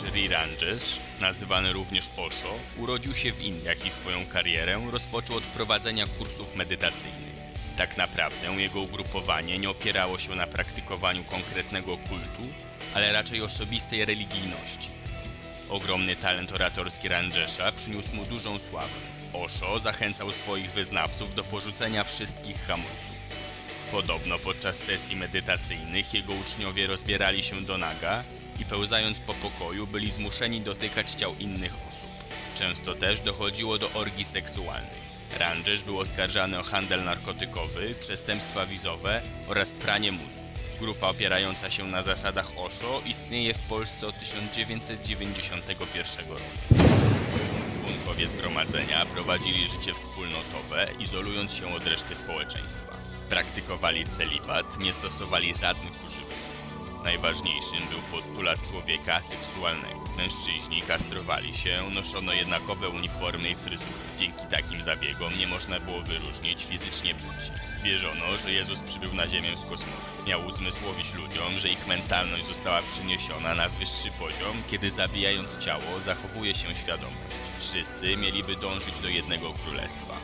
Sri Rajesh, nazywany również Osho, urodził się w Indiach i swoją karierę rozpoczął od prowadzenia kursów medytacyjnych. Tak naprawdę jego ugrupowanie nie opierało się na praktykowaniu konkretnego kultu, ale raczej osobistej religijności. Ogromny talent oratorski Ranjesha przyniósł mu dużą sławę. Osho zachęcał swoich wyznawców do porzucenia wszystkich hamulców. Podobno podczas sesji medytacyjnych jego uczniowie rozbierali się do naga i pełzając po pokoju byli zmuszeni dotykać ciał innych osób. Często też dochodziło do orgii seksualnych. Ranjesh był oskarżany o handel narkotykowy, przestępstwa wizowe oraz pranie mózgu. Grupa opierająca się na zasadach Osho istnieje w Polsce od 1991 roku. Członkowie zgromadzenia prowadzili życie wspólnotowe, izolując się od reszty społeczeństwa. Praktykowali celibat, nie stosowali żadnych używek. Najważniejszym był postulat człowieka seksualnego. Mężczyźni kastrowali się, noszono jednakowe uniformy i fryzury. Dzięki takim zabiegom nie można było wyróżnić fizycznie płci. Wierzono, że Jezus przybył na ziemię z kosmosu. Miał uzmysłowić ludziom, że ich mentalność została przeniesiona na wyższy poziom, kiedy zabijając ciało zachowuje się świadomość. Wszyscy mieliby dążyć do jednego królestwa.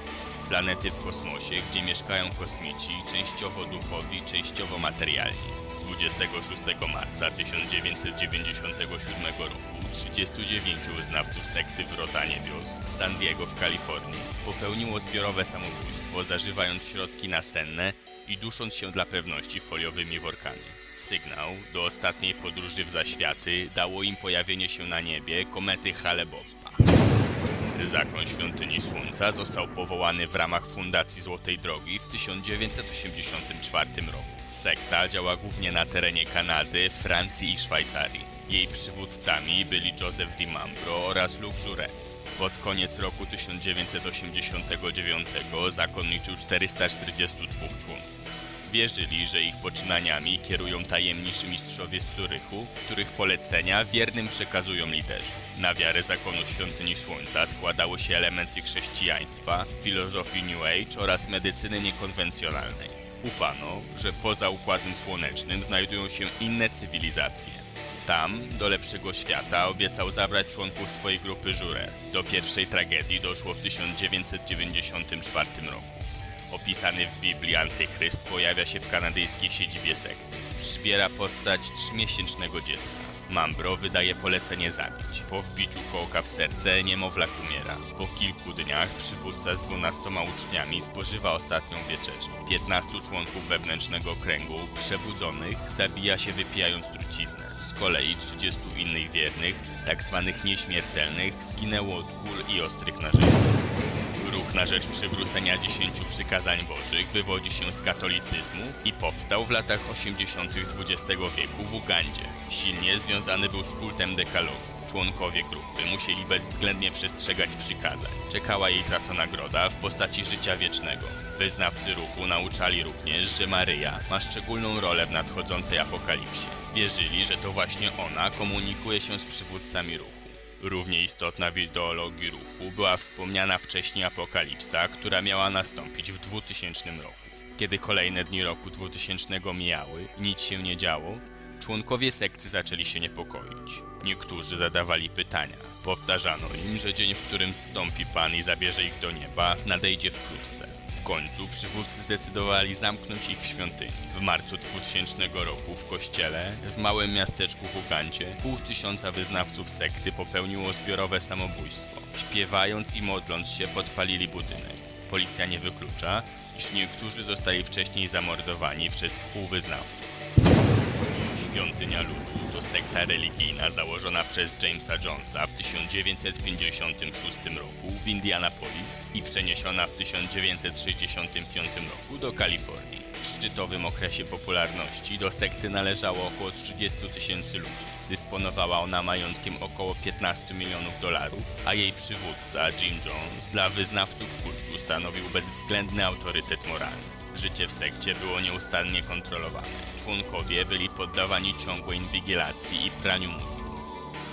Planety w kosmosie, gdzie mieszkają kosmici, częściowo duchowi, częściowo materialni. 26 marca 1997 roku 39 wyznawców sekty Wrota Niebios w San Diego w Kalifornii popełniło zbiorowe samobójstwo, zażywając środki nasenne i dusząc się dla pewności foliowymi workami. Sygnał do ostatniej podróży w zaświaty dało im pojawienie się na niebie komety Hale-Bopp. Zakon Świątyni Słońca został powołany w ramach Fundacji Złotej Drogi w 1984 roku. Sekta działa głównie na terenie Kanady, Francji i Szwajcarii. Jej przywódcami byli Joseph Di Mambro oraz Luc Juret. Pod koniec roku 1989 zakon liczył 442 członków. Wierzyli, że ich poczynaniami kierują tajemniczy mistrzowie z Zurychu, których polecenia wiernym przekazują liderzy. Na wiarę zakonu Świątyni Słońca składały się elementy chrześcijaństwa, filozofii New Age oraz medycyny niekonwencjonalnej. Ufano, że poza Układem Słonecznym znajdują się inne cywilizacje. Tam, do lepszego świata, obiecał zabrać członków swojej grupy Żurę. Do pierwszej tragedii doszło w 1994 roku. Opisany w Biblii Antychryst pojawia się w kanadyjskiej siedzibie sekty. Przybiera postać trzymiesięcznego dziecka. Mambro wydaje polecenie zabić. Po wbiciu kołka w serce niemowlak umiera. Po kilku dniach przywódca z dwunastoma uczniami spożywa ostatnią wieczerzę. 15 członków wewnętrznego kręgu, przebudzonych, zabija się wypijając truciznę. Z kolei 30 innych wiernych, tak zwanych nieśmiertelnych, zginęło od kul i ostrych narzędzi. Ruch na rzecz przywrócenia dziesięciu przykazań bożych wywodzi się z katolicyzmu i powstał w latach 80. XX wieku w Ugandzie. Silnie związany był z kultem dekalogu. Członkowie grupy musieli bezwzględnie przestrzegać przykazań. Czekała ich za to nagroda w postaci życia wiecznego. Wyznawcy ruchu nauczali również, że Maryja ma szczególną rolę w nadchodzącej apokalipsie. Wierzyli, że to właśnie ona komunikuje się z przywódcami ruchu. Równie istotna w ideologii ruchu była wspomniana wcześniej apokalipsa, która miała nastąpić w 2000 roku. Kiedy kolejne dni roku 2000 mijały i nic się nie działo, członkowie sekty zaczęli się niepokoić. Niektórzy zadawali pytania. Powtarzano im, że dzień, w którym zstąpi Pan i zabierze ich do nieba, nadejdzie wkrótce. W końcu przywódcy zdecydowali zamknąć ich w świątyni. W marcu 2000 roku w kościele, w małym miasteczku w Ugandzie, pół tysiąca wyznawców sekty popełniło zbiorowe samobójstwo. Śpiewając i modląc się podpalili budynek. Policja nie wyklucza, iż niektórzy zostali wcześniej zamordowani przez współwyznawców. Świątynia Ludu to sekta religijna założona przez Jamesa Jonesa w 1956 roku w Indianapolis i przeniesiona w 1965 roku do Kalifornii. W szczytowym okresie popularności do sekty należało około 30 tysięcy ludzi. Dysponowała ona majątkiem około 15 milionów dolarów, a jej przywódca Jim Jones dla wyznawców kultu stanowił bezwzględny autorytet moralny. Życie w sekcie było nieustannie kontrolowane. Członkowie byli poddawani ciągłej inwigilacji i praniu mózgu.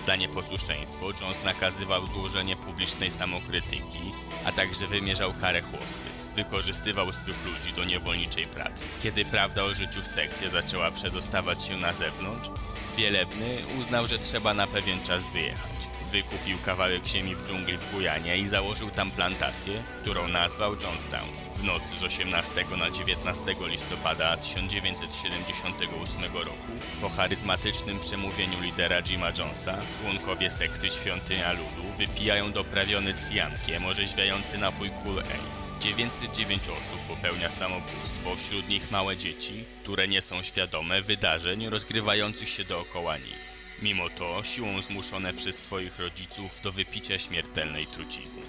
Za nieposłuszeństwo Jones nakazywał złożenie publicznej samokrytyki, a także wymierzał karę chłosty. Wykorzystywał swych ludzi do niewolniczej pracy. Kiedy prawda o życiu w sekcie zaczęła przedostawać się na zewnątrz, Wielebny uznał, że trzeba na pewien czas wyjechać. Wykupił kawałek ziemi w dżungli w Gujanie i założył tam plantację, którą nazwał Johnstown. W nocy z 18 na 19 listopada 1978 roku, po charyzmatycznym przemówieniu lidera Jima Jonesa, członkowie sekty Świątynia Ludu wypijają doprawiony cjankiem orzeźwiający napój Cool Aid. 909 osób popełnia samobójstwo, wśród nich małe dzieci, które nie są świadome wydarzeń rozgrywających się dookoła nich. Mimo to siłą zmuszone przez swoich rodziców do wypicia śmiertelnej trucizny.